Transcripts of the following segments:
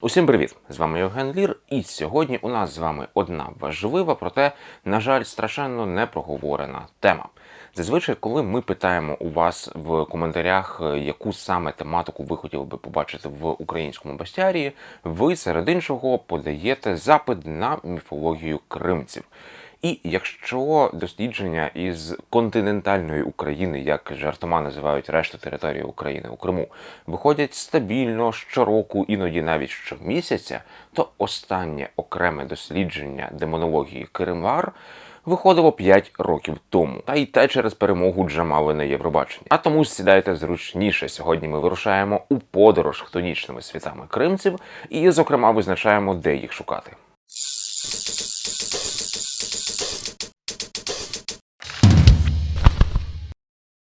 Усім привіт! З вами Євген Лір, і сьогодні у нас з вами одна важлива, проте, на жаль, страшенно непроговорена тема. Зазвичай, коли ми питаємо у вас в коментарях, е, яку саме тематику ви хотіли би побачити в українському бастіарії, ви серед іншого подаєте запит на міфологію кримців. І якщо дослідження із континентальної України, як жартома називають решту території України у Криму, виходять стабільно щороку, іноді навіть щомісяця, то останнє окреме дослідження демонології Кримвар виходило 5 років тому, та й те через перемогу Джамали на Євробаченні. А тому сідайте зручніше. Сьогодні ми вирушаємо у подорож хтонічними світами кримців і, зокрема, визначаємо, де їх шукати.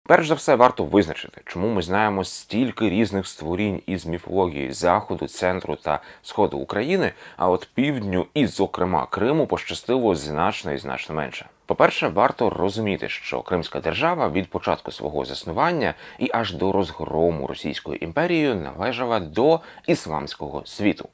Перш за все, варто визначити, чому ми знаємо стільки різних створінь із міфології заходу, центру та сходу України, а от півдню і, зокрема, Криму пощастило значно і значно менше. По-перше, варто розуміти, що Кримська держава від початку свого заснування і аж до розгрому Російською імперією належала до ісламського світу.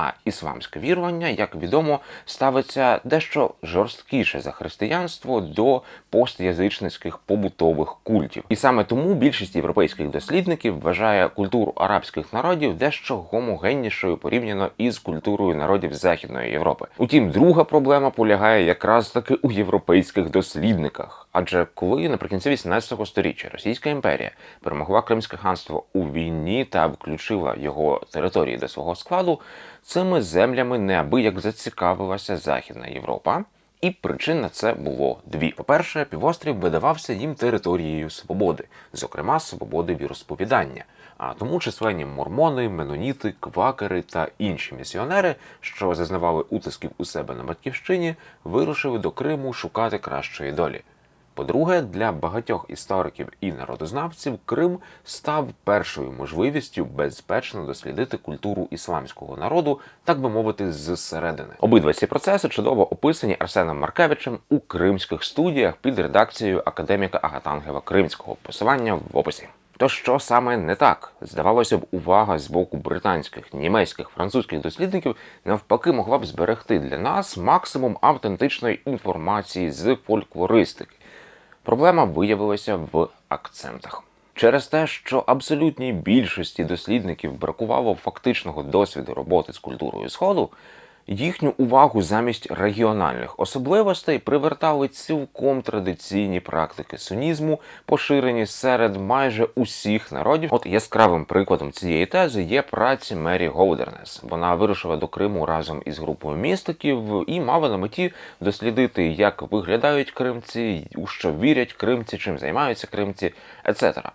А ісламське вірування, як відомо, ставиться дещо жорсткіше за християнство до постязичницьких побутових культів. І саме тому більшість європейських дослідників вважає культуру арабських народів дещо гомогеннішою порівняно із культурою народів Західної Європи. Утім, друга проблема полягає якраз таки у європейських дослідниках. Адже коли наприкінці 18 століття Російська імперія перемогла Кримське ханство у війні та включила його території до свого складу, цими землями неабияк зацікавилася Західна Європа. І причин на це було дві. По-перше, півострів видавався їм територією свободи, зокрема свободи віросповідання. А тому численні мормони, меноніти, квакери та інші місіонери, що зазнавали утисків у себе на батьківщині, вирушили до Криму шукати кращої долі. По-друге, для багатьох істориків і народознавців Крим став першою можливістю безпечно дослідити культуру ісламського народу, так би мовити, зсередини. Обидва ці процеси чудово описані Арсеном Маркевичем у кримських студіях під редакцією академіка Агатангева Кримського. Посилання в описі. То що саме не так? Здавалося б, увага з боку британських, німецьких, французьких дослідників навпаки могла б зберегти для нас максимум автентичної інформації з фольклористики. Проблема виявилася в акцентах. Через те, що абсолютній більшості дослідників бракувало фактичного досвіду роботи з культурою Сходу, їхню увагу замість регіональних особливостей привертали цілком традиційні практики сунізму, поширені серед майже усіх народів. От яскравим прикладом цієї тези є праці Мері Голдернес. Вона вирушила до Криму разом із групою містиків і мала на меті дослідити, як виглядають кримці, у що вірять кримці, чим займаються кримці, etc.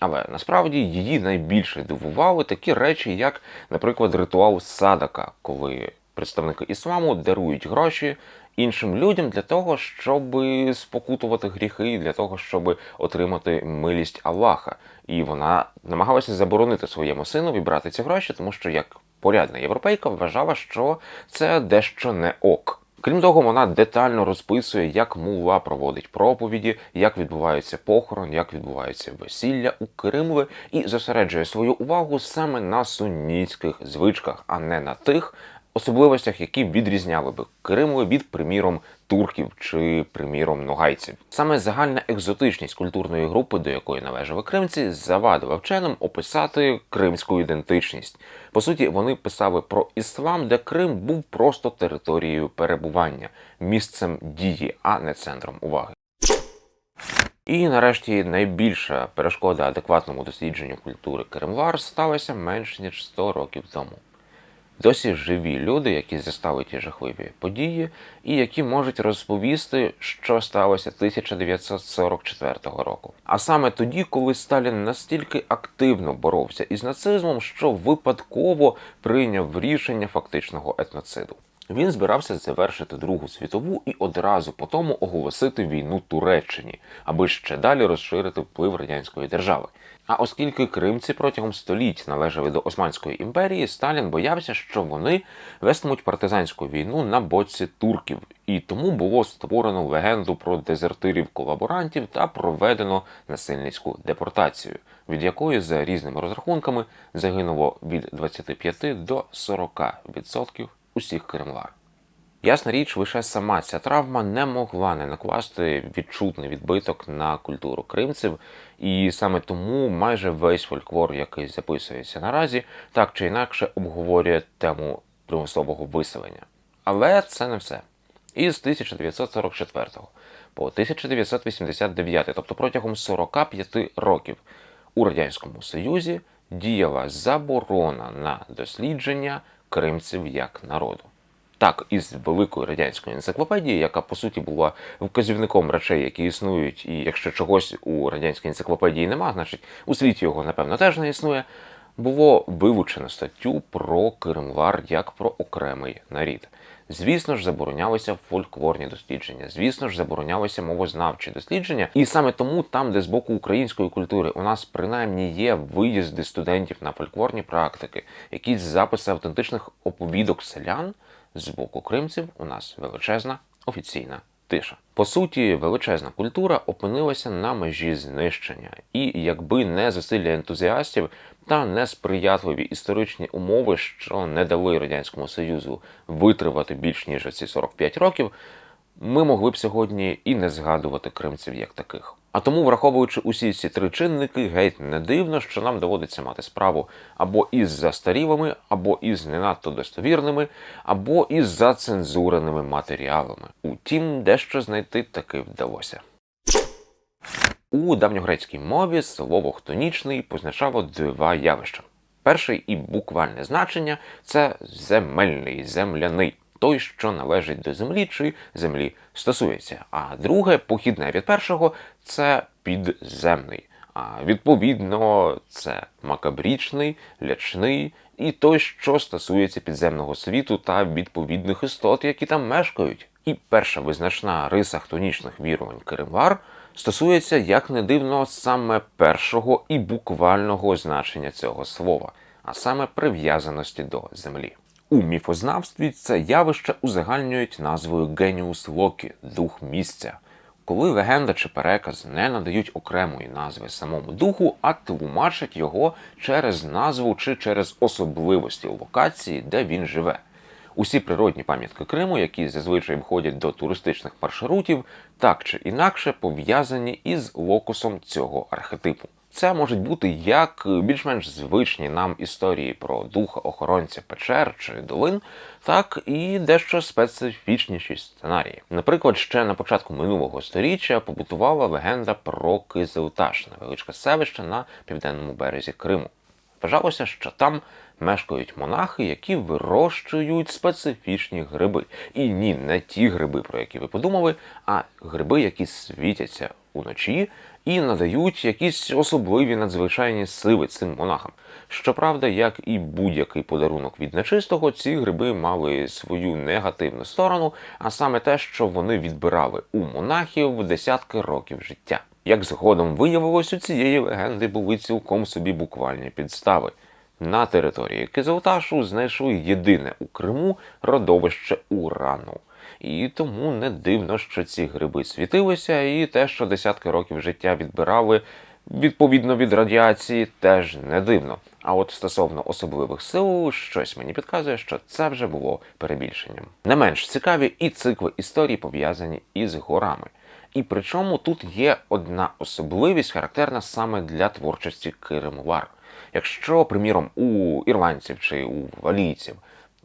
Але насправді її найбільше дивували такі речі, як, наприклад, ритуал садака, коли представники ісламу дарують гроші іншим людям для того, щоб спокутувати гріхи, для того, щоб отримати милість Аллаха. І вона намагалася заборонити своєму синові брати ці гроші, тому що як порядна європейка вважала, що це дещо не ок. Крім того, вона детально розписує, як мула проводить проповіді, як відбувається похорон, як відбувається весілля у Кримові, і зосереджує свою увагу саме на сунітських звичках, а не на тих особливостях, які відрізняли би Кримові від, приміром, турків чи, приміром, ногайців. Саме загальна екзотичність культурної групи, до якої належали кримці, завадила вченим описати кримську ідентичність. По суті, вони писали про іслам, де Крим був просто територією перебування, місцем дії, а не центром уваги. І нарешті найбільша перешкода адекватному дослідженню культури Кримвар сталася менш ніж 100 років тому. Досі живі люди, які застали ті жахливі події, і які можуть розповісти, що сталося 1944 року. А саме тоді, коли Сталін настільки активно боровся із нацизмом, що випадково прийняв рішення фактичного етноциду. Він збирався завершити Другу світову і одразу по тому оголосити війну Туреччині, аби ще далі розширити вплив радянської держави. А оскільки кримці протягом століть належали до Османської імперії, Сталін боявся, що вони вестимуть партизанську війну на боці турків, і тому було створено легенду про дезертирів-колаборантів та проведено насильницьку депортацію, від якої за різними розрахунками загинуло від 25 до 40% усіх кремлар. Ясна річ, лише сама ця травма не могла не накласти відчутний відбиток на культуру кримців, і саме тому майже весь фольклор, який записується наразі, так чи інакше обговорює тему примусового виселення. Але це не все. Із 1944 по 1989, тобто протягом 45 років, у Радянському Союзі діяла заборона на дослідження кримців як народу. Так, із великої радянської енциклопедії, яка по суті була вказівником речей, які існують, і якщо чогось у радянській енциклопедії нема, значить у світі його напевно теж не існує. Було вилучено статтю про Кримвар як про окремий нарід. Звісно ж, заборонялися фольклорні дослідження, звісно ж, заборонялися мовознавчі дослідження, і саме тому, там, де з боку української культури у нас принаймні є виїзди студентів на фольклорні практики, якісь записи автентичних оповідок селян з боку кримців у нас величезна офіційна тиша. По суті, величезна культура опинилася на межі знищення, і якби не зусилля ентузіастів та несприятливі історичні умови, що не дали радянському союзу витривати більш ніж ці 45 років, ми могли б сьогодні і не згадувати кримців як таких. А тому, враховуючи усі ці три чинники, геть не дивно, що нам доводиться мати справу або із застарілими, або із не надто достовірними, або із зацензуреними матеріалами. Утім, дещо знайти таки вдалося. У давньогрецькій мові слово хтонічний позначало два явища. Перший і буквальне значення це земельний, земляний той, що належить до землі чи землі стосується. А друге, похідне від першого, це підземний. А відповідно, це макабрічний, лячний і той, що стосується підземного світу та відповідних істот, які там мешкають. І перша визначна риса хтонічних вірувань Киримвар стосується, як не дивно, саме першого і буквального значення цього слова, а саме прив'язаності до землі. У міфознавстві це явище узагальнюють назвою Геніус Локі дух місця, коли легенда чи переказ не надають окремої назви самому духу, а тлумачать його через назву чи через особливості локації, де він живе. Усі природні пам'ятки Криму, які зазвичай входять до туристичних маршрутів, так чи інакше пов'язані із локусом цього архетипу. Це можуть бути як більш-менш звичні нам історії про духа охоронця печер чи долин, так і дещо специфічніші сценарії. Наприклад, ще на початку минулого століття побутувала легенда про Кизилташ, невеличке селище на південному березі Криму. Вважалося, що там мешкають монахи, які вирощують специфічні гриби. І ні, не ті гриби, про які ви подумали, а гриби, які світяться уночі і надають якісь особливі надзвичайні сили цим монахам. Щоправда, як і будь-який подарунок від нечистого, ці гриби мали свою негативну сторону, а саме те, що вони відбирали у монахів десятки років життя. Як згодом виявилось, у цієї легенди були цілком собі буквальні підстави. На території Кизилташу знайшли єдине у Криму родовище урану. І тому не дивно, що ці гриби світилися, і те, що десятки років життя відбирали відповідно від радіації, теж не дивно. А от стосовно особливих сил, щось мені підказує, що це вже було перебільшенням. Не менш цікаві і цикли історії пов'язані із горами. І причому тут є одна особливість, характерна саме для творчості Киримвар. Якщо, приміром, у ірландців чи у валійців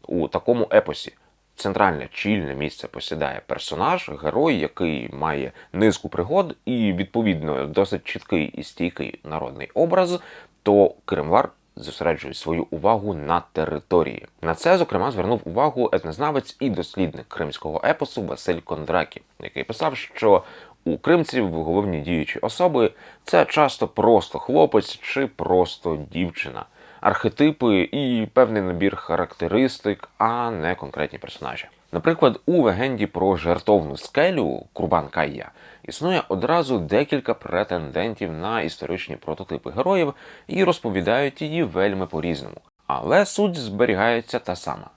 у такому епосі центральне чільне місце посідає персонаж, герой, який має низку пригод і, відповідно, досить чіткий і стійкий народний образ, то Кримвар зосереджує свою увагу на території. На це, зокрема, звернув увагу етнознавець і дослідник кримського епосу Василь Кондракі, який писав, що у кримців головні діючі особи це часто просто хлопець чи просто дівчина. архетипи і певний набір характеристик, а не конкретні персонажі. Наприклад, у легенді про жертовну скелю Курбан Кайя існує одразу декілька претендентів на історичні прототипи героїв і розповідають її вельми по-різному. Але суть зберігається та сама.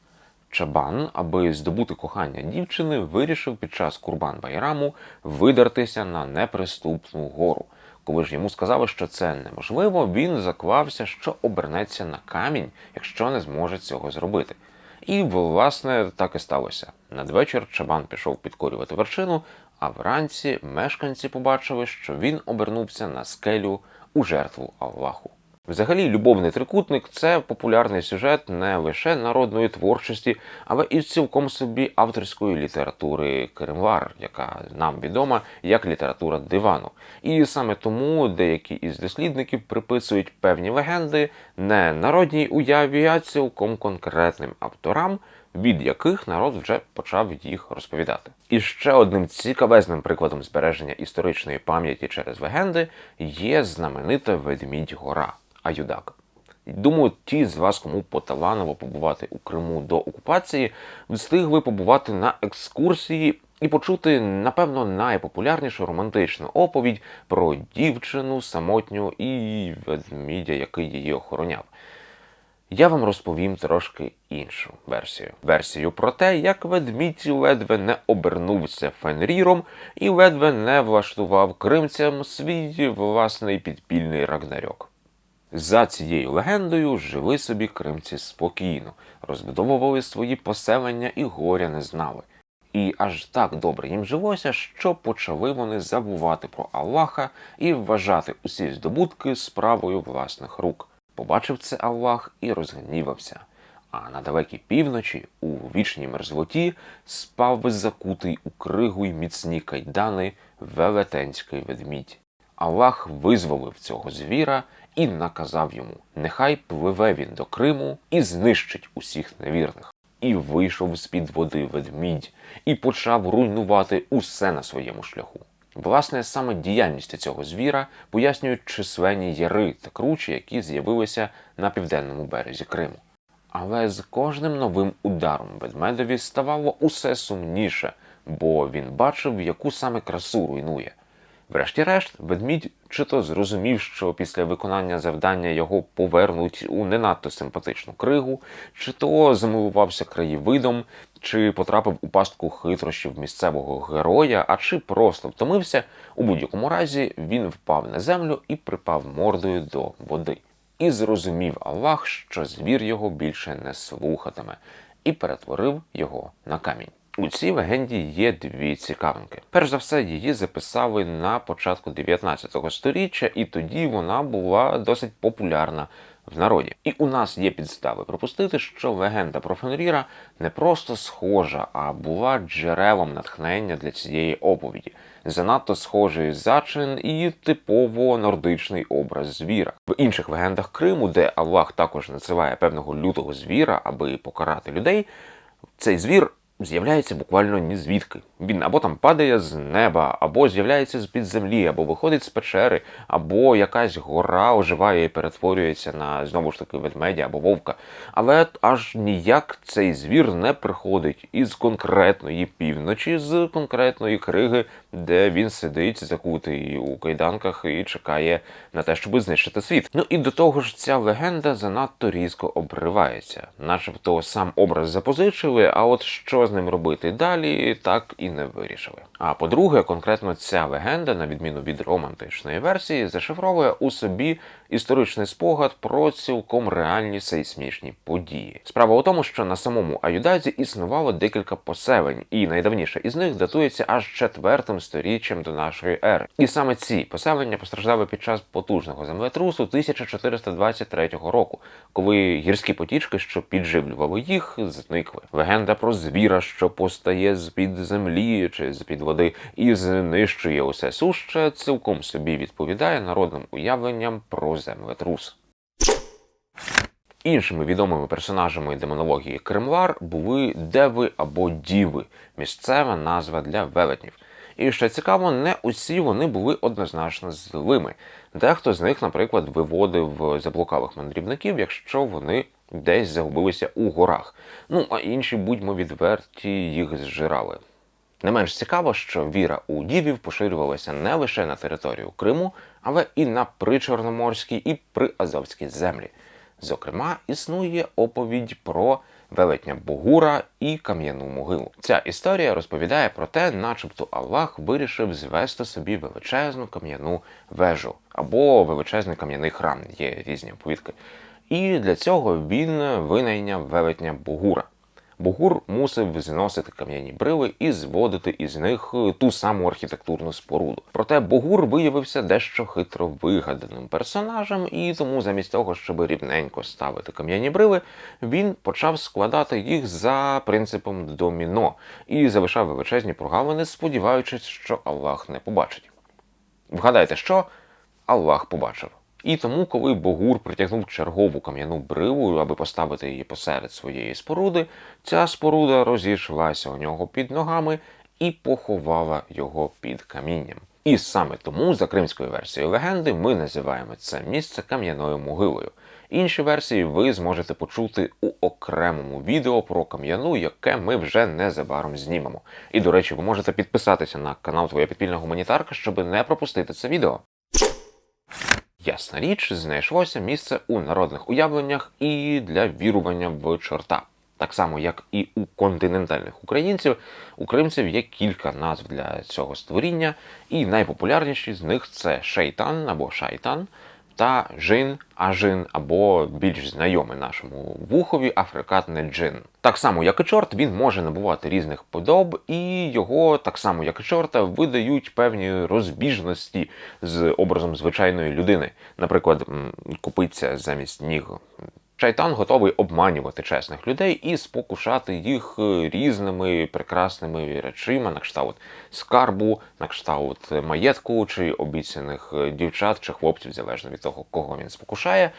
Чабан, аби здобути кохання дівчини, вирішив під час Курбан Байраму видертися на неприступну гору. Коли ж йому сказали, що це неможливо, він заклався, що обернеться на камінь, якщо не зможе цього зробити. І, власне, так і сталося. Надвечір Чабан пішов підкорювати вершину, а вранці мешканці побачили, що він обернувся на скелю у жертву Аллаху. Взагалі, любовний трикутник це популярний сюжет не лише народної творчості, але і цілком собі авторської літератури Кремвар, яка нам відома як література дивану. І саме тому деякі із дослідників приписують певні легенди не народній уяві, а цілком конкретним авторам, від яких народ вже почав їх розповідати. І ще одним цікавезним прикладом збереження історичної пам'яті через легенди є знаменита Ведмідь Гора. Аюдак. Думаю, ті з вас, кому поталаново побувати у Криму до окупації, встигли побувати на екскурсії і почути, напевно, найпопулярнішу романтичну оповідь про дівчину самотню і ведмідя, який її охороняв. Я вам розповім трошки іншу версію. Версію про те, як ведмідь ледве не обернувся фенріром і ледве не влаштував кримцям свій власний підпільний рагнарьок. За цією легендою жили собі кримці спокійно, розбудовували свої поселення і горя не знали. І аж так добре їм жилося, що почали вони забувати про Аллаха і вважати усі здобутки справою власних рук. Побачив це Аллах і розгнівався. А на далекій півночі, у вічній мерзлоті, спав закутий у кригу й міцні кайдани велетенський ведмідь. Аллах визволив цього звіра і наказав йому: нехай пливе він до Криму і знищить усіх невірних. І вийшов з-під води ведмідь і почав руйнувати усе на своєму шляху. Власне, саме діяльність цього звіра пояснюють численні яри та кручі, які з'явилися на південному березі Криму. Але з кожним новим ударом ведмедові ставало усе сумніше, бо він бачив, яку саме красу руйнує. Врешті-решт, ведмідь чи то зрозумів, що після виконання завдання його повернуть у не надто симпатичну кригу, чи то замилувався краєвидом, чи потрапив у пастку хитрощів місцевого героя, а чи просто втомився, у будь-якому разі він впав на землю і припав мордою до води. І зрозумів Аллах, що звір його більше не слухатиме, і перетворив його на камінь. У цій легенді є дві цікавинки. Перш за все, її записали на початку 19 століття, і тоді вона була досить популярна в народі. І у нас є підстави припустити, що легенда про Фенріра не просто схожа, а була джерелом натхнення для цієї оповіді. Занадто схожий зачин і типово нордичний образ звіра. В інших легендах Криму, де Аллах також надсилає певного лютого звіра, аби покарати людей, цей звір з'являється буквально ні звідки. Він або там падає з неба, або з'являється з-під землі, або виходить з печери, або якась гора оживає і перетворюється на знову ж таки ведмедя або вовка. Але аж ніяк цей звір не приходить із конкретної півночі, з конкретної криги, де він сидить закутий у кайданках і чекає на те, щоб знищити світ. Ну і до того ж, ця легенда занадто різко обривається, начебто сам образ запозичили, а от що з ним робити далі, так і не вирішили. А по-друге, конкретно ця легенда, на відміну від романтичної версії, зашифровує у собі історичний спогад про цілком реальні сейсмічні події. Справа у тому, що на самому Аюдазі існувало декілька поселень, і найдавніше із них датується аж четвертим сторіччям до нашої ери. І саме ці поселення постраждали під час потужного землетрусу 1423 року, коли гірські потічки, що підживлювали їх, зникли. Легенда про звіра, що постає з під землі чи з під води і знищує усе суще, цілком собі відповідає народним уявленням про землетрус. Іншими відомими персонажами демонології Кремлар були деви або діви, місцева назва для велетнів. І що цікаво, не усі вони були однозначно злими. Дехто з них, наприклад, виводив заблукалих мандрівників, якщо вони десь загубилися у горах. Ну а інші, будьмо відверті, їх зжирали. Не менш цікаво, що віра у дівів поширювалася не лише на територію Криму, але і на причорноморські і приазовські землі. Зокрема, існує оповідь про велетня Богура і кам'яну могилу. Ця історія розповідає про те, начебто Аллах вирішив звести собі величезну кам'яну вежу або величезний кам'яний храм. Є різні оповідки. І для цього він винайняв велетня Богура. Бугур мусив зносити кам'яні брили і зводити із них ту саму архітектурну споруду. Проте Бугур виявився дещо хитро вигаданим персонажем, і тому замість того, щоб рівненько ставити кам'яні брили, він почав складати їх за принципом доміно і залишав величезні прогалини, сподіваючись, що Аллах не побачить. Вгадайте, що Аллах побачив. І тому, коли Богур притягнув чергову кам'яну бриву, аби поставити її посеред своєї споруди, ця споруда розійшлася у нього під ногами і поховала його під камінням. І саме тому, за кримською версією легенди, ми називаємо це місце кам'яною могилою. Інші версії ви зможете почути у окремому відео про кам'яну, яке ми вже незабаром знімемо. І, до речі, ви можете підписатися на канал Твоя підпільна гуманітарка, щоб не пропустити це відео. Ясна річ, знайшлося місце у народних уявленнях і для вірування в чорта. Так само, як і у континентальних українців, у кримців є кілька назв для цього створіння, і найпопулярніші з них це шейтан або шайтан та жин, ажин або більш знайомий нашому вухові африкатне джин. Так само, як і чорт, він може набувати різних подоб, і його, так само як і чорта, видають певні розбіжності з образом звичайної людини. Наприклад, купиться замість ніг. Шайтан готовий обманювати чесних людей і спокушати їх е, різними прекрасними речима, на кшталт скарбу, на кшталт маєтку чи обіцяних е, дівчат чи хлопців, залежно від того, кого він спокушає.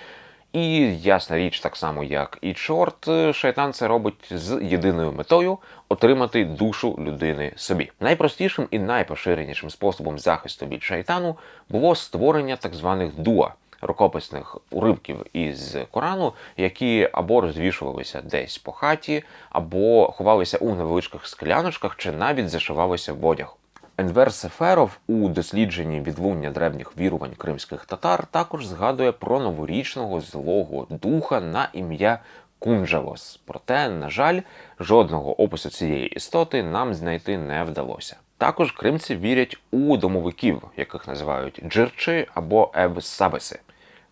І ясна річ, так само як і чорт, е, шайтан це робить з єдиною метою отримати душу людини собі. Найпростішим і найпоширенішим способом захисту від шайтану було створення так званих дуа рукописних уривків із Корану, які або розвішувалися десь по хаті, або ховалися у невеличких скляночках, чи навіть зашивалися в одяг. Енвер Сеферов у дослідженні відлуння древніх вірувань кримських татар також згадує про новорічного злого духа на ім'я Кунджавос. Проте, на жаль, жодного опису цієї істоти нам знайти не вдалося. Також кримці вірять у домовиків, яких називають джирчи або евсабеси.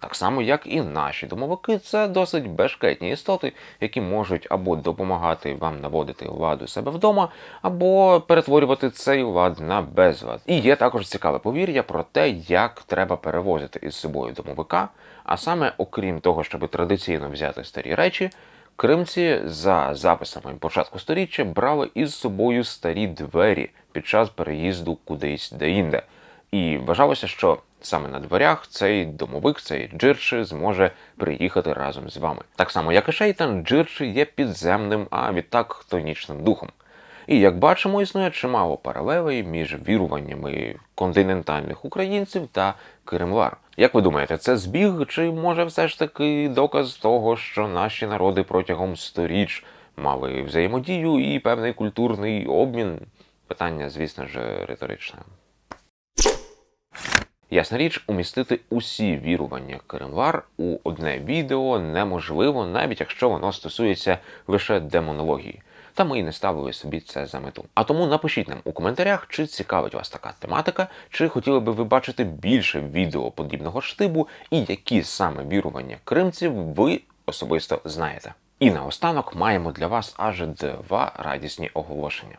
Так само, як і наші домовики, це досить бешкетні істоти, які можуть або допомагати вам наводити лад у себе вдома, або перетворювати цей лад на безлад. І є також цікаве повір'я про те, як треба перевозити із собою домовика. А саме, окрім того, щоб традиційно взяти старі речі, кримці за записами початку сторіччя брали із собою старі двері під час переїзду кудись деінде. І вважалося, що саме на дверях цей домовик, цей джирши зможе приїхати разом з вами. Так само, як і Шейтан, джирши є підземним, а відтак хтонічним духом. І як бачимо, існує чимало паралелей між віруваннями континентальних українців та Кремлар. Як ви думаєте, це збіг, чи може все ж таки доказ того, що наші народи протягом сторіч мали взаємодію і певний культурний обмін? Питання, звісно ж, риторичне. Ясна річ, умістити усі вірування Кремлар у одне відео неможливо, навіть якщо воно стосується лише демонології. Та ми і не ставили собі це за мету. А тому напишіть нам у коментарях, чи цікавить вас така тематика, чи хотіли би ви бачити більше відео подібного штибу, і які саме вірування кримців ви особисто знаєте. І наостанок маємо для вас аж два радісні оголошення.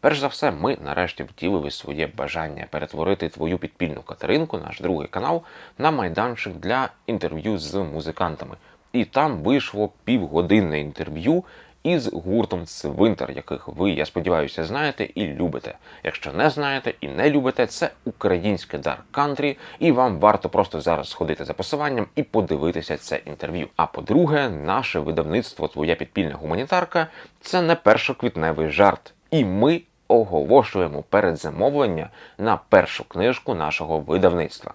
Перш за все, ми нарешті втілили своє бажання перетворити твою підпільну Катеринку, наш другий канал, на майданчик для інтерв'ю з музикантами. І там вийшло півгодинне інтерв'ю із гуртом Цвинтар, яких ви, я сподіваюся, знаєте і любите. Якщо не знаєте і не любите, це українське дар кантрі, і вам варто просто зараз сходити за посиланням і подивитися це інтерв'ю. А по-друге, наше видавництво Твоя підпільна гуманітарка це не першоквітневий жарт. І ми оголошуємо передзамовлення на першу книжку нашого видавництва.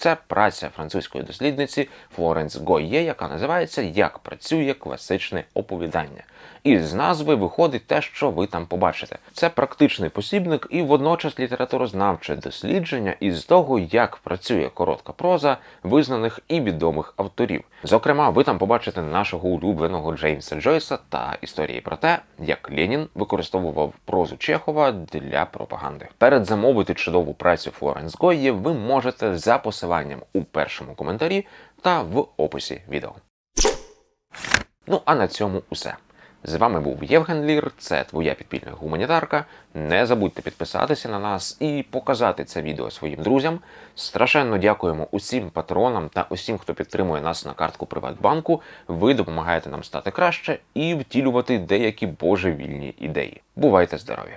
Це праця французької дослідниці Флоренс Гойє, яка називається Як працює класичне оповідання. І з назви виходить те, що ви там побачите. Це практичний посібник і водночас літературознавче дослідження із того, як працює коротка проза визнаних і відомих авторів. Зокрема, ви там побачите нашого улюбленого Джеймса Джойса та історії про те, як Ленін використовував прозу Чехова для пропаганди. Передзамовити чудову працю Флоренс Гойє ви можете за посиланням у першому коментарі та в описі відео. Ну а на цьому усе. З вами був Євген Лір, це твоя підпільна гуманітарка. Не забудьте підписатися на нас і показати це відео своїм друзям. Страшенно дякуємо усім патронам та усім, хто підтримує нас на картку Приватбанку. Ви допомагаєте нам стати краще і втілювати деякі божевільні ідеї. Бувайте здорові!